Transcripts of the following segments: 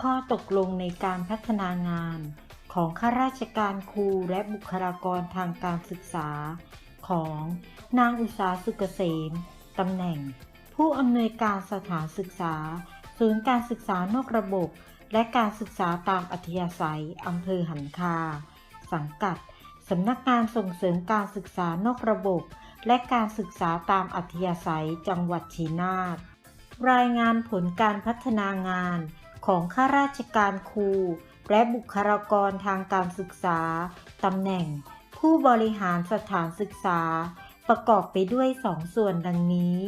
ข้อตกลงในการพัฒนางานของข้าราชการครูและบุคลากรทางการศึกษา ของนางอุษาสุกเกษมตำแหน่ง ผู้อำนวยการสถานศึกษา ศูนย์การศึกษานอกระบบ และการศึกษาตามอัธยาศัยอำเภอหันคา สังกัดสำนักงานส่งเสริมการศึกษานอกระบบ และการศึกษาตามอัธยาศัยจังหวัดชีนาฏรายงานผลการพัฒนางาน ของข้าราชการครู และบุคลากรทางการศึกษา ตำแหน่ง ผู้บริหารสถานศึกษา ประกอบไปด้วยสองส่วนดังนี้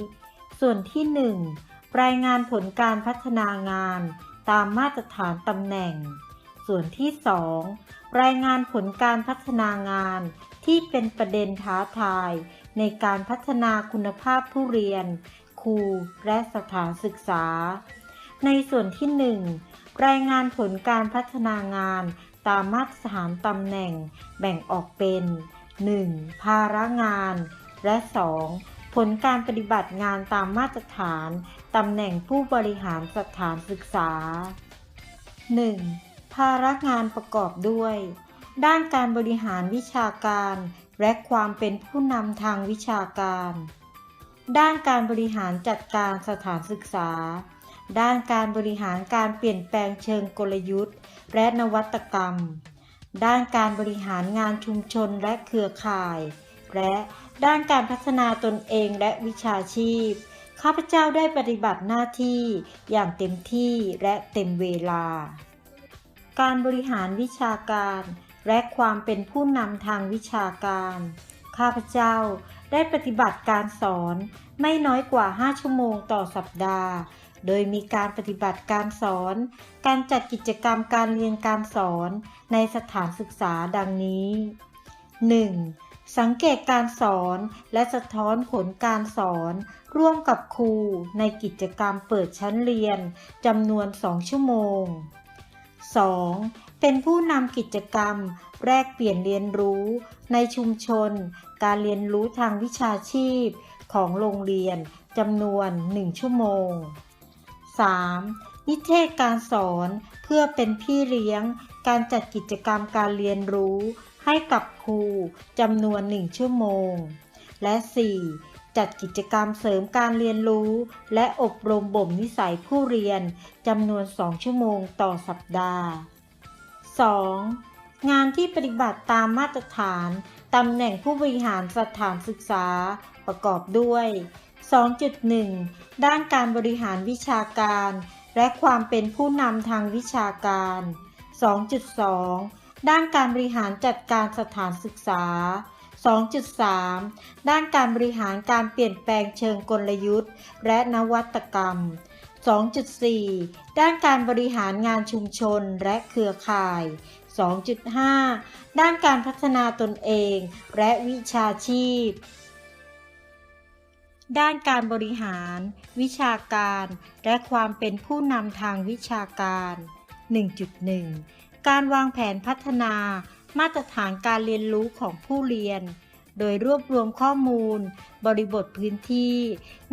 ส่วนที่ 1 รายงานผลการพัฒนางานตามมาตรฐานตำแหน่ง ส่วนที่ 2 รายงานผลการพัฒนางานที่เป็นประเด็นท้าทาย ในการพัฒนาคุณภาพผู้เรียน ครู และสถานศึกษา ในส่วนที่ 1 รายงานผลการพัฒนางานตามมาตรฐานตำแหน่งแบ่งออกเป็น 1. ภาระงาน และ 2. ผลการปฏิบัติงานตามมาตรฐานตำแหน่งผู้บริหารสถานศึกษา 1. ภาระงานประกอบด้วย ด้านการบริหารวิชาการ และความเป็นผู้นำทางวิชาการ ด้านการบริหารจัดการสถานศึกษา ด้านการบริหารการเปลี่ยนแปลงเชิงกลยุทธ์ และนวัตกรรม ด้านการบริหารงานชุมชนและเครือข่าย และด้านการพัฒนาตนเองและวิชาชีพ ข้าพเจ้าได้ปฏิบัติหน้าที่อย่างเต็มที่และเต็มเวลา การบริหารวิชาการ และความเป็นผู้นำทางวิชาการ ข้าพเจ้าได้ปฏิบัติการสอนไม่น้อยกว่า 5 ชั่วโมงต่อสัปดาห์ โดยมีการปฏิบัติการสอน การจัดกิจกรรมการเรียนการสอนในสถานศึกษาดังนี้ 1. สังเกตการสอนและสะท้อนผลการสอน ร่วมกับครูในกิจกรรมเปิดชั้นเรียนจำนวน 2 ชั่วโมง 2. เป็นผู้นำกิจกรรม แลกเปลี่ยนเรียนรู้ ในชุมชน การเรียนรู้ทางวิชาชีพของโรงเรียนจำนวน 1 ชั่วโมง 3. นิเทศการสอนเพื่อเป็นพี่เลี้ยง การจัดกิจกรรมการเรียนรู้ ให้กับครูจำนวน 1 ชั่วโมง และ 4. จัดกิจกรรมเสริมการเรียนรู้ และอบรมบ่มนิสัยผู้เรียนจำนวน 2 ชั่วโมงต่อสัปดาห์ 2. งานที่ปฏิบัติตามมาตรฐานตำแหน่งผู้บริหารสถานศึกษาประกอบด้วย 2.1 ด้านการบริหารวิชาการ และความเป็นผู้นำทางวิชาการ 2.2 ด้านการบริหารจัดการสถานศึกษา 2.3 ด้านการบริหารการเปลี่ยนแปลงเชิงกลยุทธ์ และนวัตกรรม 2.4 ด้านการบริหารงานชุมชนและเครือข่าย 2.5 ด้านการพัฒนาตนเอง และวิชาชีพ ด้านการบริหาร วิชาการ และความเป็นผู้นำทางวิชาการ 1.1 การวางแผนพัฒนา มาตรฐานการเรียนรู้ของผู้เรียน โดยรวบรวมข้อมูล บริบทพื้นที่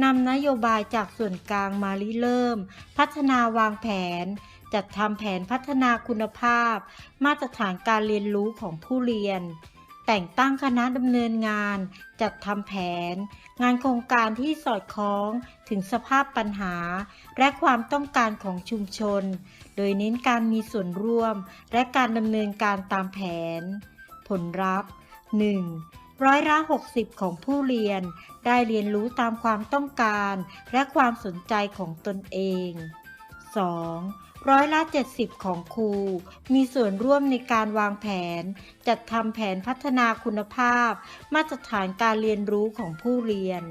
นำนโยบายจากส่วนกลางมาริเริ่ม พัฒนาวางแผน จัดทำแผนพัฒนาคุณภาพ มาตรฐานการเรียนรู้ของผู้เรียน แต่งตั้งคณะดำเนินงาน จัดทำแผน งานโครงการที่สอดคล้องถึงสภาพปัญหา และความต้องการของชุมชน โดยเน้นการมีส่วนร่วม และการดำเนินการตามแผน ผลลัพธ์ 1. ร้อยละ 60 ของผู้เรียน ได้เรียนรู้ตามความต้องการ และความสนใจของตนเอง 2. ร้อยละ 70 ของครู มีส่วนร่วมในการวางแผน จัดทำแผนพัฒนาคุณภาพ มาตรฐานการเรียนรู้ของผู้เรียน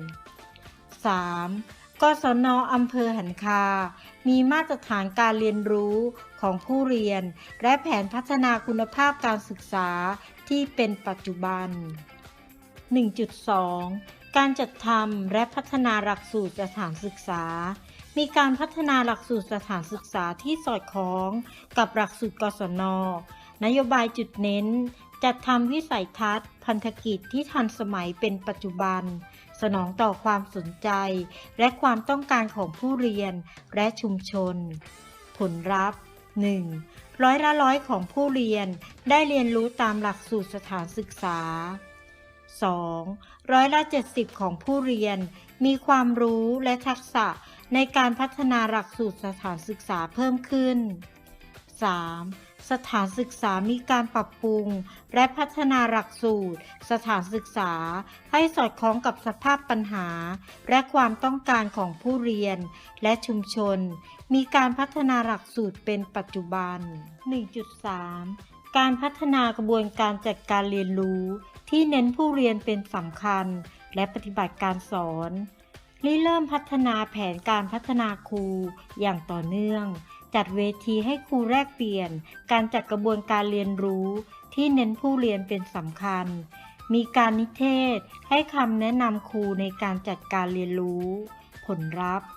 3. กศนอำเภอหันคา มีมาตรฐานการเรียนรู้ของผู้เรียน และแผนพัฒนาคุณภาพการศึกษาที่เป็นปัจจุบัน 1.2 การจัดทำและพัฒนาหลักสูตรสถานศึกษา มีการพัฒนาหลักสูตรสถานศึกษาที่สอดคล้องกับหลักสูตรกศน นโยบายจุดเน้น จัดทำวิสัยทัศน์ พันธกิจที่ทันสมัยเป็นปัจจุบัน สนองต่อความสนใจ และความต้องการของผู้เรียนและชุมชน ผลลัพธ์ 1. ร้อยละร้อยของผู้เรียนได้เรียนรู้ตามหลักสูตรสถานศึกษา 2. ร้อยละ 70 ของผู้เรียน มีความรู้และทักษะ ในการพัฒนาหลักสูตรสถานศึกษาเพิ่มขึ้น 3. สถานศึกษามีการปรับปรุง และพัฒนาหลักสูตร สถานศึกษาให้สอดคล้องกับสภาพปัญหา และความต้องการของผู้เรียน และชุมชน มีการพัฒนาหลักสูตรเป็นปัจจุบัน 1.3 การพัฒนากระบวนการจัดการเรียนรู้ ที่เน้นผู้เรียนเป็นสำคัญ และปฏิบัติการสอน ริเริ่มพัฒนาแผนการพัฒนาครูอย่างต่อเนื่อง จัดเวทีให้ครูแลกเปลี่ยน การจัดกระบวนการเรียนรู้ที่เน้นผู้เรียนเป็นสำคัญ มีการนิเทศให้คำแนะนำครูในการจัดการเรียนรู้ ผลลัพธ์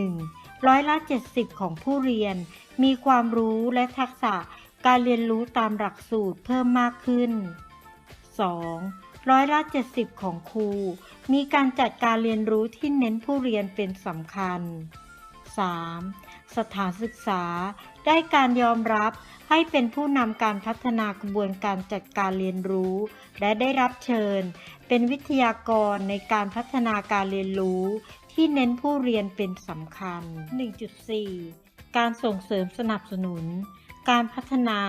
1. ร้อยละ 70 ของผู้เรียน มีความรู้และทักษะการเรียนรู้ตามหลักสูตรเพิ่มมากขึ้น 2. ร้อยละ 70 ของครู มีการจัดการเรียนรู้ที่เน้นผู้เรียนเป็นสำคัญ 3. สถานศึกษา ได้การยอมรับให้เป็นผู้นำการพัฒนากระบวนการจัดการเรียนรู้ และได้รับเชิญ เป็นวิทยากรในการพัฒนาการเรียนรู้ ที่เน้นผู้เรียนเป็นสำคัญ 1.4 การส่งเสริมสนับสนุน การพัฒนา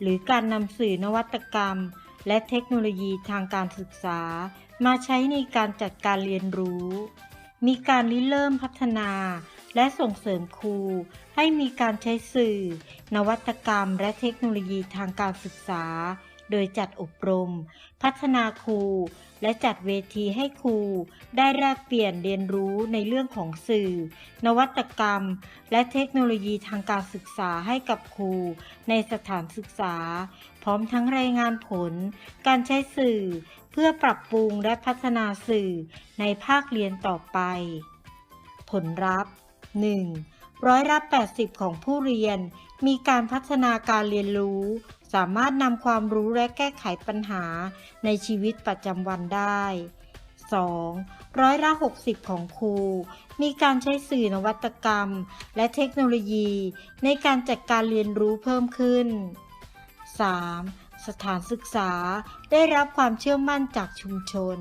หรือการนำสื่อนวัตกรรม และเทคโนโลยีทางการศึกษา มาใช้ในการจัดการเรียนรู้ มีการริเริ่มพัฒนา และส่งเสริมครู ให้มีการใช้สื่อ นวัตกรรม และเทคโนโลยีทางการศึกษา โดยจัดอบรม พัฒนาครู และจัดเวทีให้ครู ได้แลกเปลี่ยนเรียนรู้ในเรื่องของสื่อ นวัตกรรม และเทคโนโลยีทางการศึกษาให้กับครู ในสถานศึกษา ร้อมทั้งรายงานผล การใช้สื่อ เพื่อปรับปรุงและพัฒนาสื่อในภาคเรียนต่อไป ผลลัพธ์ 1. ร้อยละ80 ของผู้เรียน มีการพัฒนาการเรียนรู้ สามารถนำความรู้และแก้ไขปัญหาในชีวิตประจำวันได้ 2. ร้อยละ 60 ของครู มีการใช้สื่อนวัตกรรม และเทคโนโลยี ในการจัดการเรียนรู้เพิ่มขึ้น 3. สถานศึกษาได้รับความเชื่อมั่นจากชุมชน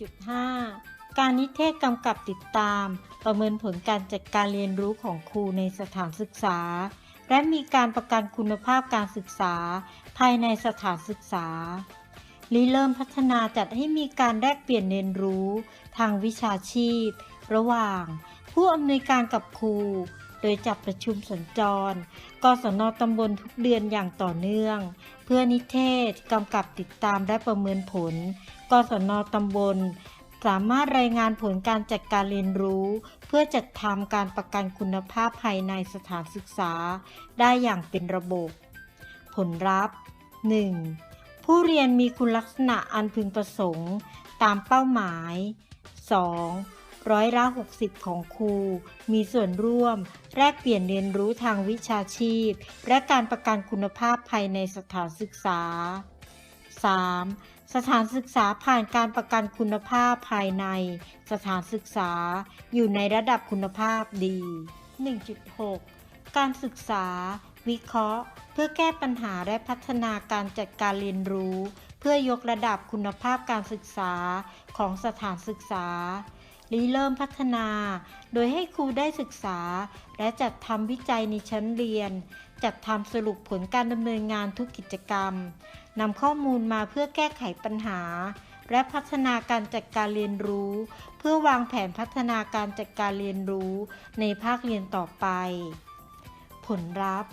1.5 การนิเทศกำกับติดตาม ประเมินผลการจัดการเรียนรู้ของครูในสถานศึกษา และมีการประกันคุณภาพการศึกษา ภายในสถานศึกษาริเริ่มพัฒนาจัดให้มีการแลกเปลี่ยนเรียนรู้ ทางวิชาชีพ ระหว่าง ผู้อำนวยการกับครู โดยจับประชุมสัญจร กศนตำบลทุกเดือนอย่างต่อเนื่อง เพื่อนิเทศกำกับติดตามและประเมินผล กศนตำบล สามารถรายงานผลการจัดการเรียนรู้ เพื่อจัดทำการประกันคุณภาพภายในสถานศึกษา ได้อย่างเป็นระบบ ผลลัพธ์ 1. ผู้เรียนมีคุณลักษณะอันพึงประสงค์ ตามเป้าหมาย 2. ร้อยละ60 ของครู มีส่วนร่วม แลกเปลี่ยนเรียนรู้ทางวิชาชีพ และการประกันคุณภาพภายในสถานศึกษา 3. สถานศึกษาผ่านการประกันคุณภาพภายใน สถานศึกษาอยู่ในระดับคุณภาพดี 1.6 การศึกษา วิเคราะห์ เพื่อแก้ปัญหาและพัฒนาการจัดการเรียนรู้ เพื่อยกระดับคุณภาพการศึกษาของสถานศึกษา ริเริ่มพัฒนา โดยให้ครูได้ศึกษา และจัดทำวิจัยในชั้นเรียน จัดทำสรุปผลการดำเนินงานทุกกิจกรรมนำข้อมูลมาเพื่อแก้ไขปัญหา และพัฒนาการจัดการเรียนรู้ เพื่อวางแผนพัฒนาการจัดการเรียนรู้ในภาคเรียนต่อไป ผลลัพธ์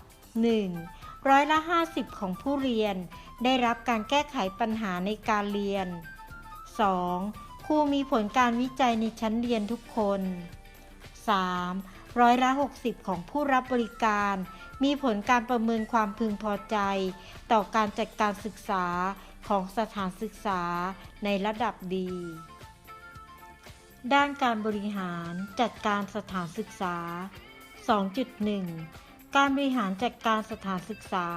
1. ร้อยละ 50 ของผู้เรียน ได้รับการแก้ไขปัญหาในการเรียน 2. ครูมีผลการวิจัยในชั้นเรียนทุกคน 3. ร้อยละ 60 ของผู้รับบริการ มีผลการประเมินความพึงพอใจ ต่อการจัดการศึกษาของสถานศึกษาในระดับดี ด้านการบริหารจัดการสถานศึกษา 2.1 การบริหารจัดการสถานศึกษา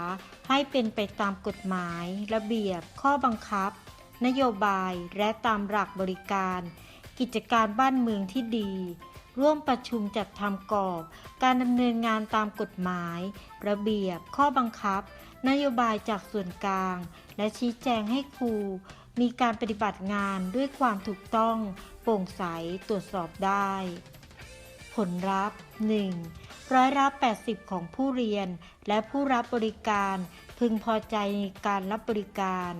ให้เป็นไปตามกฎหมาย ระเบียบ ข้อบังคับ นโยบายและตามหลักบริการ กิจการบ้านเมืองที่ดี ร่วมประชุมจัดทำกรอบ การดำเนินงานตามกฎหมาย ระเบียบ ข้อบังคับ นโยบายจากส่วนกลาง และชี้แจงให้ครู มีการปฏิบัติงานด้วยความถูกต้อง โปร่งใสตรวจสอบได้ ผลลัพธ์ 1. ร้อยละ80 ของผู้เรียน และผู้รับบริการ พึงพอใจในการรับบริการ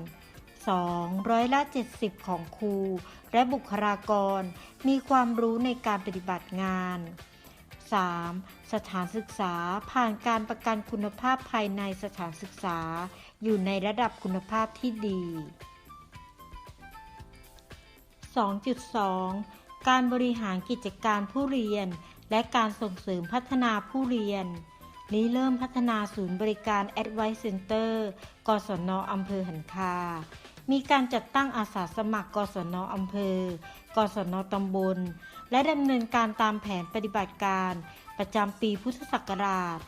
2. ร้อยละ 70 ของครู และบุคลากร มีความรู้ในการปฏิบัติงาน 3. สถานศึกษาผ่านการประกันคุณภาพภายในสถานศึกษา อยู่ในระดับคุณภาพที่ดี 2.2 การบริหารกิจการผู้เรียน และการส่งเสริมพัฒนาผู้เรียนนี้เริ่มพัฒนาศูนย์บริการ Advice Center กศนอำเภอหันคา มีการจัดตั้งอาสาสมัคร กศนอำเภอ กศนตำบล และดำเนินการตามแผนปฏิบัติการประจำปีพุทธศักราช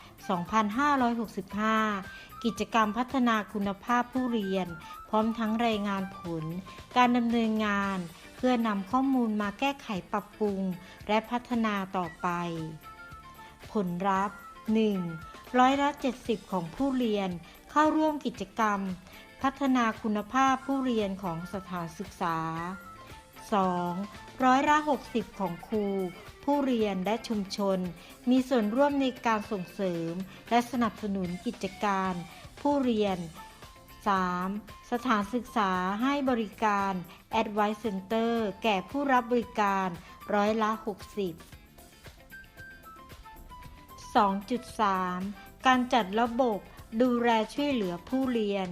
2565 กิจกรรมพัฒนาคุณภาพผู้เรียน พร้อมทั้งรายงานผล การดำเนินงาน เพื่อนำข้อมูลมาแก้ไขปรับปรุง และพัฒนาต่อไป ผลลัพธ์ 1. ร้อยละ 70 ของผู้เรียนเข้าร่วมกิจกรรม พัฒนาคุณภาพผู้เรียนของสถานศึกษา 2. ร้อยละ 60 ของครู ผู้เรียนและชุมชน มีส่วนร่วมในการส่งเสริม และสนับสนุนกิจการ ผู้เรียน 3. สถานศึกษาให้บริการ Advice Center แก่ผู้รับบริการร้อยละ 60 2.3 การจัดระบบดูแลช่วยเหลือผู้เรียน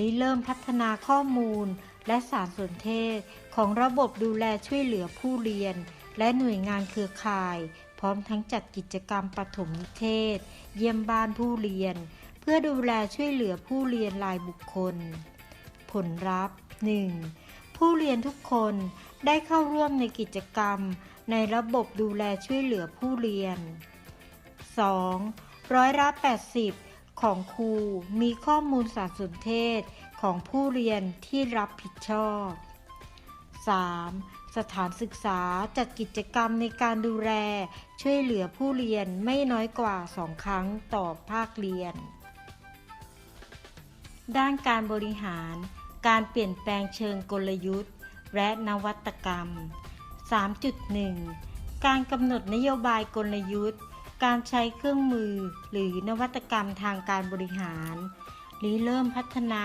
นี้เริ่มพัฒนาข้อมูล และสารสนเทศ ของระบบดูแลช่วยเหลือผู้เรียน และหน่วยงานเครือข่าย พร้อมทั้งจัดกิจกรรมปฐมนิเทศ เยี่ยมบ้านผู้เรียน เพื่อดูแลช่วยเหลือผู้เรียนรายบุคคล ผลลัพธ์ 1. ผู้เรียนทุกคนได้เข้าร่วมในกิจกรรม ในระบบดูแลช่วยเหลือผู้เรียน 2. ร้อยละ80 ของครูมีข้อมูลสารสนเทศของผู้เรียนที่รับผิดชอบ 3. สถานศึกษาจัดกิจกรรมในการดูแล ช่วยเหลือผู้เรียนไม่น้อยกว่า 2 ครั้งต่อภาคเรียน ด้านการบริหาร การเปลี่ยนแปลงเชิงกลยุทธ์ และนวัตกรรม 3.1 การกำหนดนโยบายกลยุทธ์ การใช้เครื่องมือหรือนวัตกรรมทางการบริหารริเริ่มพัฒนา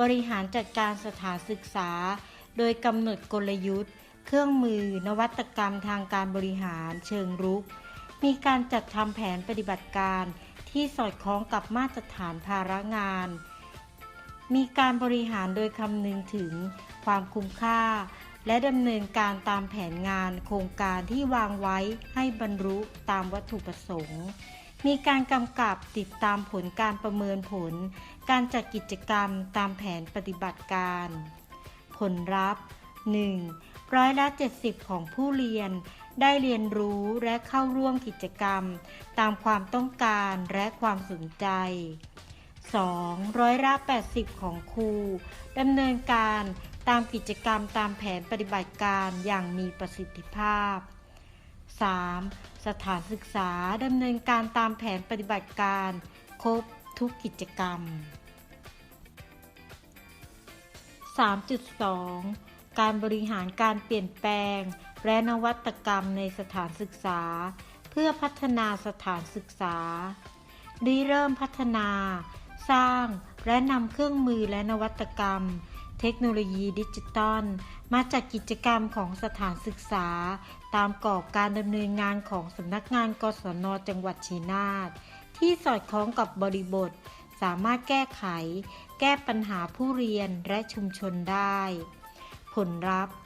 บริหารจัดการสถานศึกษา โดยกำหนดกลยุทธ์ เครื่องมือ นวัตกรรมทางการบริหารเชิงรุก มีการจัดทำแผนปฏิบัติการที่สอดคล้องกับมาตรฐานภาระงาน มีการบริหารโดยคำนึงถึงความคุ้มค่า และดำเนินการตามแผนงานโครงการที่วางไว้ให้บรรลุตามวัตถุประสงค์ มีการกำกับติดตามผลการประเมินผล การจัดกิจกรรมตามแผนปฏิบัติการ ผลลัพธ์ 1. ร้อยละ 70 ของผู้เรียน ได้เรียนรู้และเข้าร่วมกิจกรรม ตามความต้องการและความสนใจ 2. ร้อยละ 80 ของครูดำเนินการ ตามกิจกรรมตามแผนปฏิบัติการอย่างมีประสิทธิภาพ 3. สถานศึกษาดำเนินการตามแผนปฏิบัติการ ครบทุกกิจกรรม 3.2 การบริหารการเปลี่ยนแปลง และนวัตกรรมในสถานศึกษา เพื่อพัฒนาสถานศึกษาริเริ่มพัฒนา สร้าง และนำเครื่องมือและนวัตกรรม เทคโนโลยีดิจิตอลมาจัดกิจกรรมของสถานศึกษา ตามกรอบการดำเนินงานของสำนักงานกศนจังหวัดชัยนาทที่สอดคล้องกับบริบท สามารถแก้ไข แก้ปัญหาผู้เรียนและชุมชนได้ ผลลัพธ์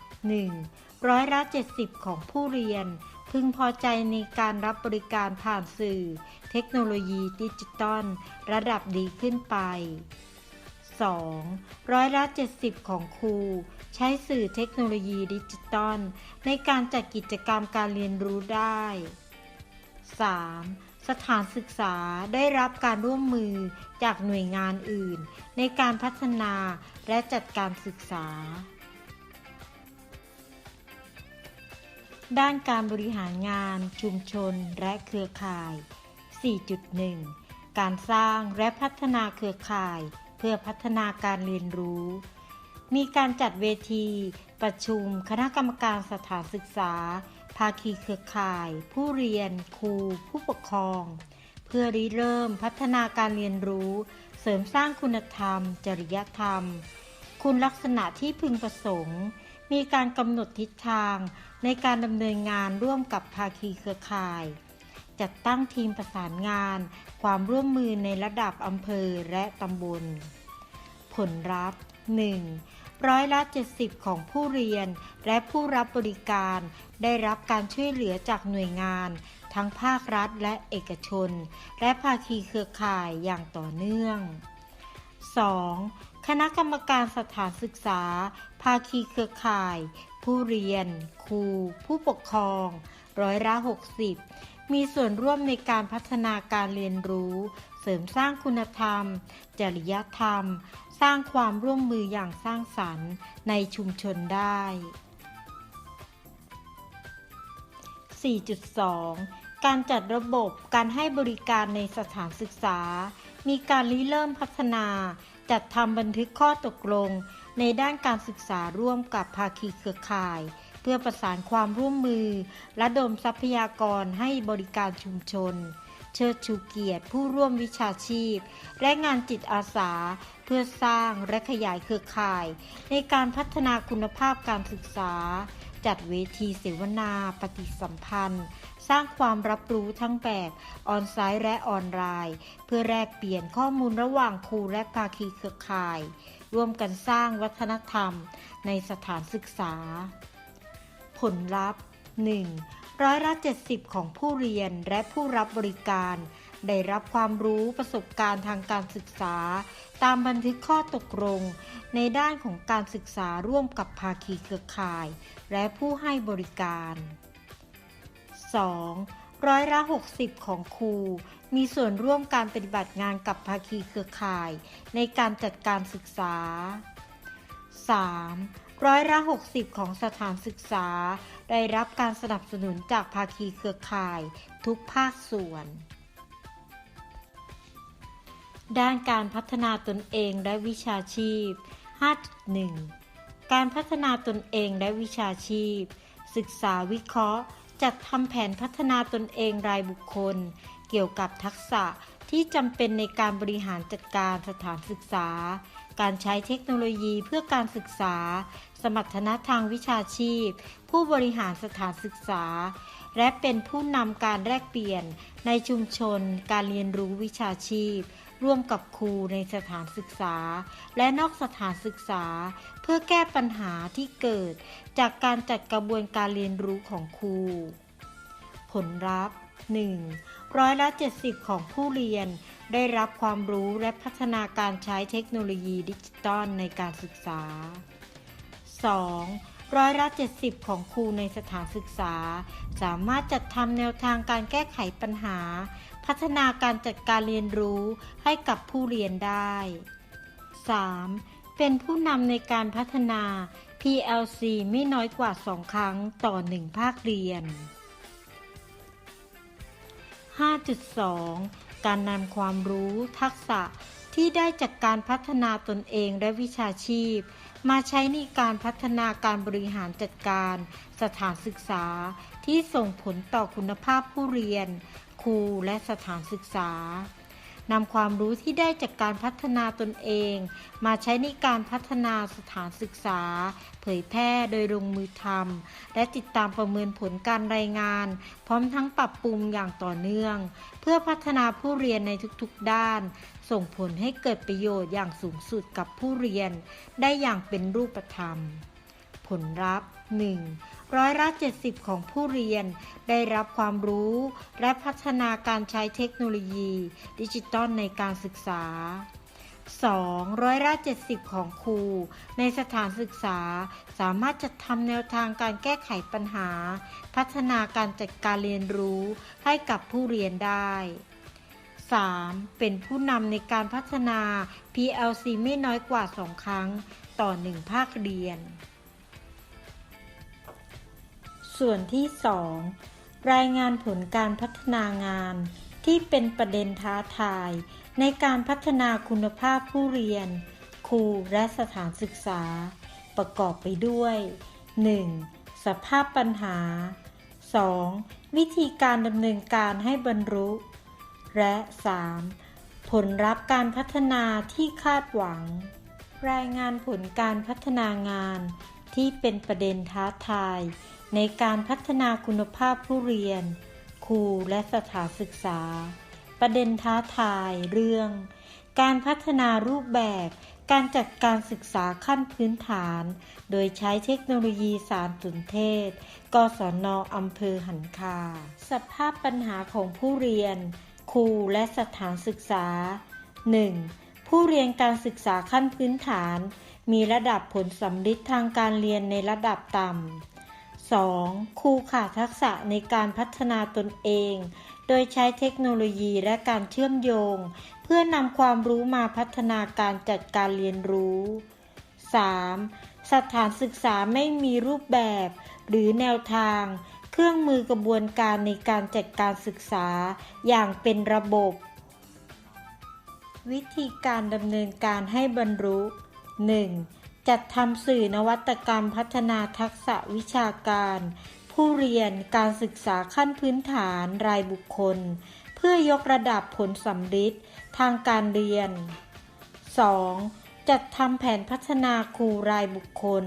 1. ร้อยละ 70 ของผู้เรียน พึงพอใจในการรับบริการผ่านสื่อ เทคโนโลยีดิจิตอลระดับดีขึ้นไป 2. ร้อยละ 70 ของครู ใช้สื่อเทคโนโลยีดิจิตอลในการจัดกิจกรรมการเรียนรู้ได้ 3. สถานศึกษาได้รับการร่วมมือจากหน่วยงานอื่น ในการพัฒนาและจัดการศึกษา ด้านการบริหารงานชุมชนและเครือข่าย 4.1 การสร้างและพัฒนาเครือข่าย เพื่อพัฒนาการเรียนรู้ มีการจัดเวที ประชุม คณะกรรมการสถานศึกษา ภาคีเครือข่าย ผู้เรียน ครู ผู้ปกครอง เพื่อริเริ่มพัฒนาการเรียนรู้ เสริมสร้างคุณธรรม จริยธรรม คุณลักษณะที่พึงประสงค์ มีการกำหนดทิศทางในการดำเนินงานร่วมกับภาคีเครือข่าย จัดตั้งทีมประสานงาน ความร่วมมือในระดับอำเภอและตำบล ผลลัพธ์ 1. ร้อยละ 70 ของผู้เรียน และผู้รับบริการ ได้รับการช่วยเหลือจากหน่วยงาน ทั้งภาครัฐและเอกชน และภาคีเครือข่ายอย่างต่อเนื่อง 2. คณะกรรมการสถานศึกษา ภาคีเครือข่าย ผู้เรียน ครู ผู้ปกครอง ร้อยละ 60 มีส่วนร่วมในการพัฒนาการเรียนรู้ เสริมสร้างคุณธรรม จริยธรรม สร้างความร่วมมืออย่างสร้างสรรค์ในชุมชนได้ 4.2 การจัดระบบการให้บริการในสถานศึกษา มีการริเริ่มพัฒนา จัดทำบันทึกข้อตกลง ในด้านการศึกษาร่วมกับภาคีเครือข่าย พื่อประสานความร่วมมือ และดมทรัพยากรให้บริการชุมชน เชิดชูเกียรติผู้ร่วมวิชาชีพ และงานจิตอาสา เพื่อสร้างและขยายเครือข่าย ในการพัฒนาคุณภาพการศึกษา จัดเวทีเสวนา ปฏิสัมพันธ์สร้างความรับรู้ทั้งแบบออนไซต์และออนไลน์ เพื่อแลกเปลี่ยนข้อมูลระหว่างครูและภาคีเครือข่าย ร่วมกันสร้างวัฒนธรรมในสถานศึกษา ผลลัพธ์ 1. ร้อยละ 70 ของผู้เรียนและผู้รับบริการ ได้รับความรู้ประสบการณ์ทางการศึกษา ตามบันทึกข้อตกลง ในด้านของการศึกษาร่วมกับภาคีเครือข่าย และผู้ให้บริการ 2. ร้อยละ60 ของครู มีส่วนร่วมการปฏิบัติงานกับภาคีเครือข่าย ในการจัดการศึกษา 3. ร้อยละ 60 ของสถานศึกษา ได้รับการสนับสนุนจากภาคีเครือข่าย ทุกภาคส่วน ด้านการพัฒนาตนเองและวิชาชีพ 5.1 การพัฒนาตนเองและวิชาชีพ ศึกษาวิเคราะห์ จัดทำแผนพัฒนาตนเองรายบุคคล เกี่ยวกับทักษะที่จำเป็นในการบริหารจัดการสถานศึกษา การใช้เทคโนโลยีเพื่อการศึกษา สมรรถนะทางวิชาชีพ ผู้บริหารสถานศึกษา และเป็นผู้นำการแลกเปลี่ยนในชุมชน การเรียนรู้วิชาชีพ ร่วมกับครูในสถานศึกษา และนอกสถานศึกษา เพื่อแก้ปัญหาที่เกิด จากการจัดกระบวนการเรียนรู้ของครู ผลลัพธ์ 1. ร้อยละ 70 ของผู้เรียนได้รับความรู้และพัฒนาการใช้เทคโนโลยีดิจิตอลในการศึกษา 2. ร้อยละ 70 ของครูในสถานศึกษา สามารถจัดทำแนวทางการแก้ไขปัญหา พัฒนาการจัดการเรียนรู้ให้กับผู้เรียนได้ 3. เป็นผู้นำในการพัฒนา PLC ไม่น้อยกว่า 2 ครั้งต่อ 1 ภาคเรียน 5.2 การนำความรู้ทักษะที่ได้จากการพัฒนาตนเองและวิชาชีพ มาใช้ในการพัฒนาการบริหารจัดการ สถานศึกษาที่ส่งผลต่อคุณภาพผู้เรียน ครูและสถานศึกษา นำความรู้ที่ได้จากการพัฒนาตนเอง มาใช้ในการพัฒนาสถานศึกษา เผยแพร่โดยลงมือทำและติดตามประเมินผลการรายงาน พร้อมทั้งปรับปรุงอย่างต่อเนื่อง เพื่อพัฒนาผู้เรียนในทุกๆด้าน ส่งผลให้เกิดประโยชน์อย่างสูงสุดกับผู้เรียน ได้อย่างเป็นรูปธรรม ผลลัพธ์ 1. ร้อยละ70 ของผู้เรียน ได้รับความรู้ และพัฒนาการใช้เทคโนโลยี ดิจิตอลในการศึกษา 2. ร้อยละ70 ของครู ในสถานศึกษา สามารถจัดทำแนวทางการแก้ไขปัญหา พัฒนาการจัดการเรียนรู้ให้กับผู้เรียนได้ 3. เป็นผู้นำในการพัฒนา PLC ไม่น้อยกว่า 2 ครั้ง ต่อ 1 ภาคเรียน ส่วนที่ 2 รายงานผลการพัฒนางานที่เป็นประเด็นท้าทาย ในการพัฒนาคุณภาพผู้เรียน ครูและสถานศึกษา ประกอบไปด้วย 1. สภาพปัญหา 2. วิธีการดำเนินการให้บรรลุ และ 3. ผลลัพธ์การพัฒนาที่คาดหวัง รายงานผลการพัฒนางานที่เป็นประเด็นท้าทาย ในการพัฒนาคุณภาพผู้เรียน ครูและสถานศึกษา ประเด็นท้าทายเรื่อง การพัฒนารูปแบบ การจัดการศึกษาขั้นพื้นฐาน โดยใช้เทคโนโลยีสารสนเทศ กศนอำเภอหันคา สภาพปัญหาของผู้เรียน ครูและสถานศึกษา 1. ผู้เรียนการศึกษาขั้นพื้นฐาน มีระดับผลสำลิดทางการเรียนในระดับต่ำ 2. ครูขาดทักษะในการพัฒนาตนเอง โดยใช้เทคโนโลยีและการเชื่อมโยง เพื่อนำความรู้มาพัฒนาการจัดการเรียนรู้ 3. สถานศึกษาไม่มีรูปแบบ หรือแนวทาง เครื่องมือกระบวนการในการจัดการศึกษา อย่างเป็นระบบ วิธีการดำเนินการให้บรรลุ 1. จัดทำสื่อนวัตกรรมพัฒนาทักษะวิชาการ ผู้เรียนการศึกษาขั้นพื้นฐานรายบุคคล เพื่อยกระดับผลสำลิดทางการเรียน 2. จัดทำแผนพัฒนาครูรายบุคคล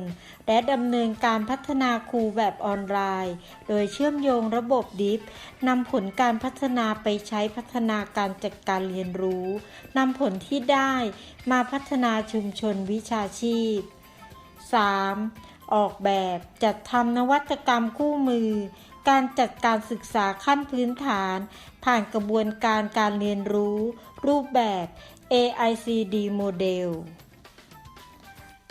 และดำเนินการพัฒนาครูแบบออนไลน์ โดยเชื่อมโยงระบบดิฟนำผลการพัฒนาไปใช้พัฒนาการจัดการเรียนรู้นำผลที่ได้มาพัฒนาชุมชนวิชาชีพ 3. ออกแบบจัดทำนวัตกรรมคู่มือ การจัดการศึกษาขั้นพื้นฐาน ผ่านกระบวนการการเรียนรู้ รูปแบบ AICD โมเดล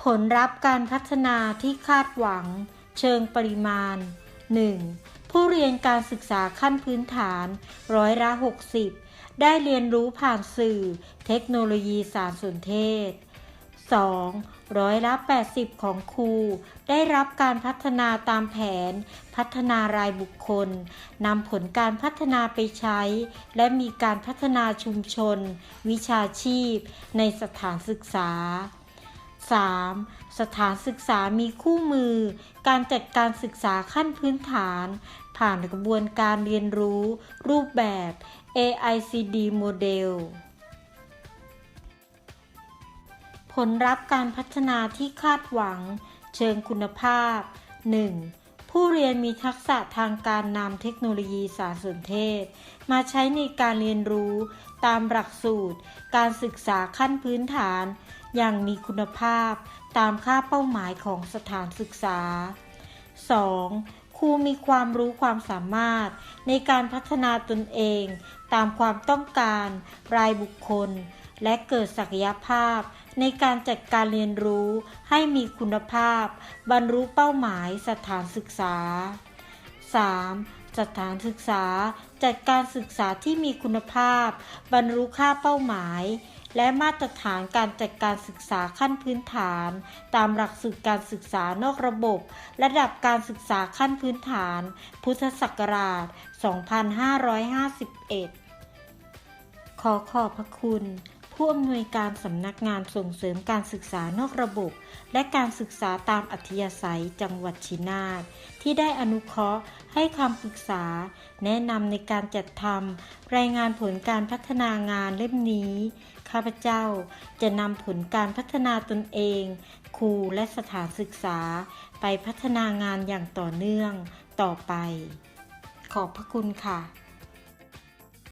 ผลลัพธ์การพัฒนาที่คาดหวัง เชิงปริมาณ 1. ผู้เรียนการศึกษาขั้นพื้นฐานร้อยละ60 ได้เรียนรู้ผ่านสื่อ เทคโนโลยีสารสนเทศ 2. ร้อยละ 80 ของครู ได้รับการพัฒนาตามแผน พัฒนารายบุคคลนำผลการพัฒนาไปใช้ และมีการพัฒนาชุมชน วิชาชีพ ในสถานศึกษา 3. สถานศึกษามีคู่มือ การจัดการศึกษาขั้นพื้นฐาน ผ่านกระบวนการเรียนรู้ รูปแบบ AICD โมเดลผลลัพธ์การพัฒนาที่คาดหวัง เชิงคุณภาพ 1. ผู้เรียนมีทักษะทางการนำเทคโนโลยีสารสนเทศ มาใช้ในการเรียนรู้ตามหลักสูตร การศึกษาขั้นพื้นฐาน อย่างมีคุณภาพตามค่าเป้าหมายของสถานศึกษา 2. ครูมีความรู้ความสามารถ ในการพัฒนาตนเอง ตามความต้องการรายบุคคล และเกิดศักยภาพ ในการจัดการเรียนรู้ให้มีคุณภาพ บรรลุเป้าหมายสถานศึกษา 3. สถานศึกษาจัดการศึกษาที่มีคุณภาพ บรรลุค่าเป้าหมาย และมาตรฐานการจัดการศึกษาขั้นพื้นฐาน ตามหลักสูตรการศึกษานอกระบบ ระดับการศึกษาขั้นพื้นฐาน พุทธศักราช 2551 ขอขอบพระคุณ ผู้อำนวยการสำนักงานส่งเสริมการศึกษานอกระบบ และการศึกษาตามอัธยาศัยจังหวัดชินาตที่ได้อนุเคราะห์ให้คำปรึกษา แนะนำในการจัดทำรายงานผลการพัฒนางานเล่มนี้ ข้าพเจ้าจะนำผลการพัฒนาตนเอง ครูและสถานศึกษา ไปพัฒนางานอย่างต่อเนื่องต่อไป ขอบพระคุณค่ะ